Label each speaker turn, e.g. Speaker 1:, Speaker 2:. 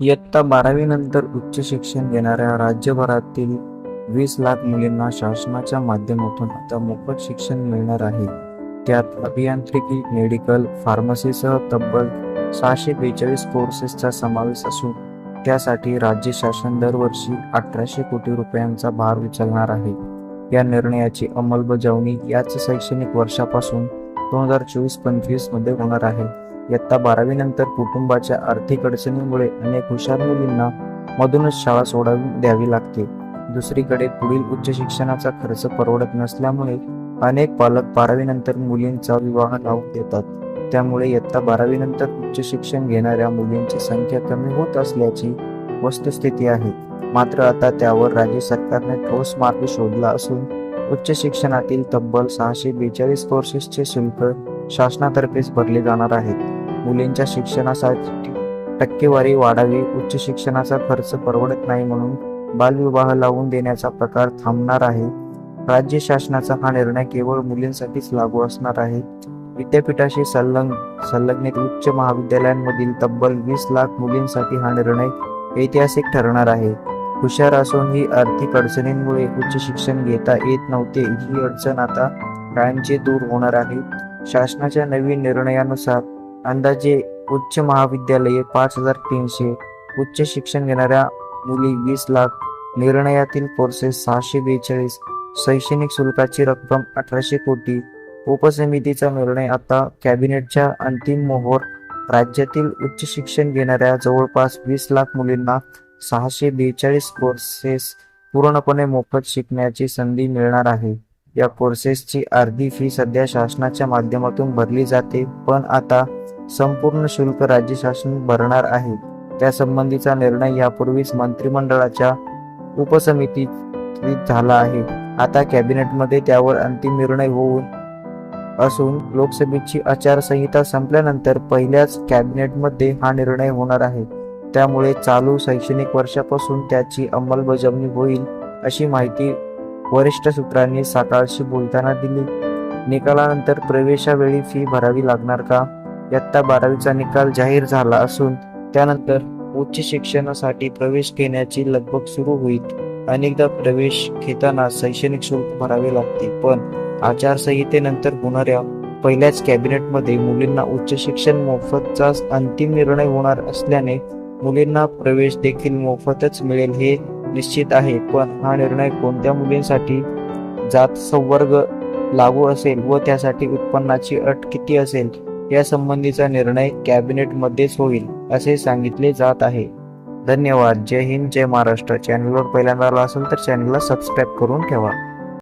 Speaker 1: इयत्ता बारावी नंतर उच्च शिक्षण घेणाऱ्या राज्यभरातील वीस लाख मुलींना शासनाच्या माध्यमातून आता मोफत शिक्षण मिळणार आहे. त्यात अभियांत्रिकी मेडिकल फार्मसीसह तब्बल सहाशे बेचाळीस कोर्सेसचा समावेश असून त्यासाठी राज्य शासन दरवर्षी अठराशे कोटी रुपयांचा भार उचलणार आहे. या निर्णयाची अंमलबजावणी याच शैक्षणिक वर्षापासून दोन हजार चोवीस पंचवीसमध्ये होणार आहे. इयत्ता बारावी नंतर कुटुंबाच्या आर्थिक अडचणीमुळे अनेक हुशार मुलींना मधूनच शाळा सोडावी द्यावी लागते. दुसरीकडे पुढील उच्च शिक्षणाचा खर्च परवडत नसल्यामुळे अनेक पालक बारावी नंतर मुलींचा विवाह लावून देतात. त्यामुळे इयत्ता बारावी नंतर उच्च शिक्षण घेणाऱ्या मुलींची संख्या कमी होत असल्याची वस्तुस्थिती आहे. मात्र आता त्यावर राज्य सरकारने ठोस मार्ग शोधला असून उच्च शिक्षणातील तब्बल सहाशे बेचाळीस कोर्सेसचे शुल्क शासनातर्फेच भरले जाणार आहेत. मुलींच्या शिक्षणासाठी टक्केवारी वाढावी उच्च शिक्षणाचा खर्च परवडत नाही म्हणून बालविवाह लावून देण्याचा प्रकार थांबणार आहे. राज्य शासनाचा हा निर्णय केवळ मुलींसाठीच लागू असणार आहे. विद्यापीठाशी संलग्न संलग्नित उच्च महाविद्यालयांमधील तब्बल वीस लाख मुलींसाठी हा निर्णय ऐतिहासिक ठरणार आहे. हुशार असूनही आर्थिक अडचणींमुळे उच्च शिक्षण घेता येत नव्हते. ही अडचण आता कायमची दूर होणार आहे. शासनाच्या नवीन निर्णयानुसार अंदाजे उच्च महाविद्यालये पाच हजार तीनशे. उच्च शिक्षण घेणाऱ्या मुली वीस लाख. निर्णयातील कोर्सेस सहाशे बेचाळीस. शैक्षणिक शुल्काची रक्कम अठराशे कोटी. उपसमितीचा निर्णय आता कॅबिनेटच्या अंतिम मोहर. राज्यातील उच्च शिक्षण घेणाऱ्या जवळपास वीस लाख मुलींना सहाशे बेचाळीस कोर्सेस पूर्णपणे मोफत शिकण्याची संधी मिळणार आहे. या कोर्सेसची अर्धी फी सध्या शासनाच्या माध्यमातून भरली जाते पण आता संपूर्ण शुल्क राज्य शासन भरणार आहे. त्यासंबंधीचा निर्णय यापूर्वीच मंत्रिमंडळाच्या उपसमितीत झाला आहे. आता कॅबिनेटमध्ये त्यावर अंतिम निर्णय होऊन असून लोकसभेची आचारसंहिता संपल्यानंतर पहिल्याच कॅबिनेटमध्ये हा निर्णय होणार आहे. त्यामुळे चालू शैक्षणिक वर्षापासून त्याची अंमलबजावणी होईल अशी माहिती वरिष्ठ सूत्रांनी सकाळशी बोलताना दिली. निकालानंतर प्रवेशावेळी फी भरावी लागणार का? इयत्ता बारावीचा निकाल जाहीर झाला असून त्यानंतर उच्च शिक्षणासाठी प्रवेश घेण्याची लगबग सुरू होईल. अनेकदा प्रवेश घेताना शैक्षणिक शुल्क भरावे लागते पण आचारसंहितेनंतर होणाऱ्या पहिल्याच कॅबिनेटमध्ये मुलींना उच्च शिक्षण मोफतचा अंतिम निर्णय होणार असल्याने मुलींना प्रवेश देखील मोफतच मिळेल हे निश्चित आहे. पण हा निर्णय कोणत्या मुलींसाठी जात संवर्ग लागू असेल व त्यासाठी उत्पन्नाची अट किती असेल? या संबंधीचा निर्णय कॅबिनेटमध्येच होईल असे सांगितले जात आहे. धन्यवाद. जय हिंद. जय महाराष्ट्र. चॅनलवर पहिल्यांदा आला असेल तर चॅनलला सबस्क्राईब करून ठेवा.